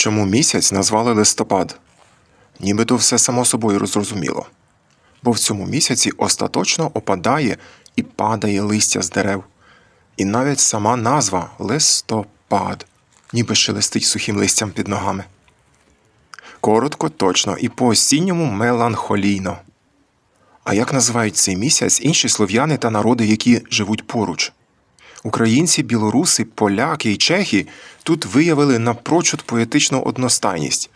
Чому місяць назвали листопад? Нібито все само собою розрозуміло. Бо в цьому місяці остаточно опадає і падає листя з дерев. І навіть сама назва листопад, ніби шелестить сухим листям під ногами. Коротко, точно і по осінньому меланхолійно. А як називають цей місяць інші слов'яни та народи, які живуть поруч? Українці, білоруси, поляки і чехи тут виявили напрочуд поетичну одностайність: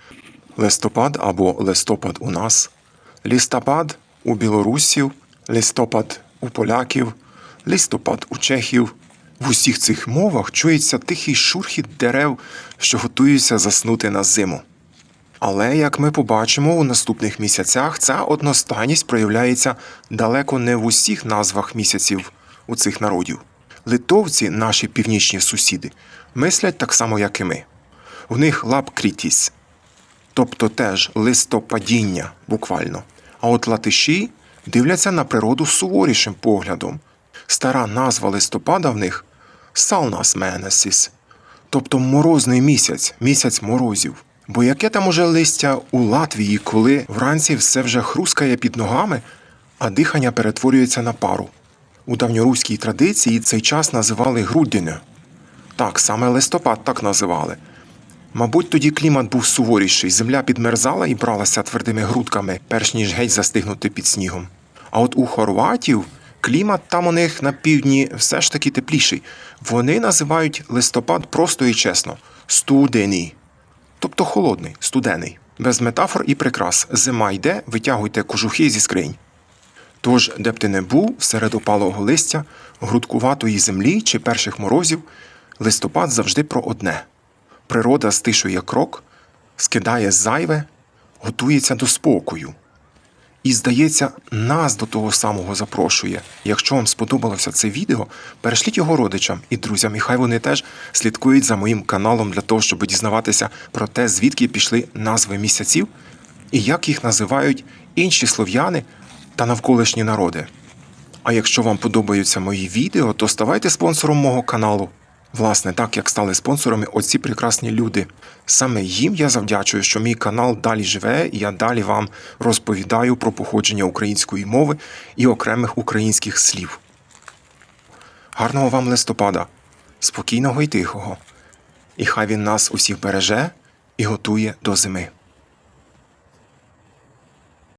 листопад або листопад у нас, лістопад у білорусів, листопад у поляків, листопад у чехів. В усіх цих мовах чується тихий шурхіт дерев, що готуються заснути на зиму. Але, як ми побачимо у наступних місяцях, ця одностайність проявляється далеко не в усіх назвах місяців у цих народів. Литовці, наші північні сусіди, мислять так само, як і ми. В них лапкрітіс, тобто теж листопадіння, буквально. А от латиші дивляться на природу суворішим поглядом. Стара назва листопада в них Салнас Менесіс, тобто морозний місяць, місяць морозів. Бо яке там уже листя у Латвії, коли вранці все вже хрускає під ногами, а дихання перетворюється на пару. У давньоруській традиції цей час називали грудденя. Так, саме листопад так називали. Мабуть, тоді клімат був суворіший, земля підмерзала і бралася твердими грудками, перш ніж геть застигнути під снігом. А от у хорватів клімат там у них на півдні все ж таки тепліший. Вони називають листопад просто і чесно студений, тобто холодний, студений. Без метафор і прикрас. Зима йде, витягуйте кожухи зі скринь. Тож, де б ти не був, серед опалого листя, грудкуватої землі чи перших морозів, листопад завжди про одне. Природа стишує крок, скидає зайве, готується до спокою. І, здається, нас до того самого запрошує. Якщо вам сподобалося це відео, перешліть його родичам і друзям, і хай вони теж слідкують за моїм каналом для того, щоб дізнаватися про те, звідки пішли назви місяців і як їх називають інші слов'яни та навколишні народи. А якщо вам подобаються мої відео, то ставайте спонсором мого каналу. Власне, так як стали спонсорами оці прекрасні люди. Саме їм я завдячую, що мій канал далі живе, і я далі вам розповідаю про походження української мови і окремих українських слів. Гарного вам листопада, спокійного і тихого. І хай він нас усіх береже і готує до зими.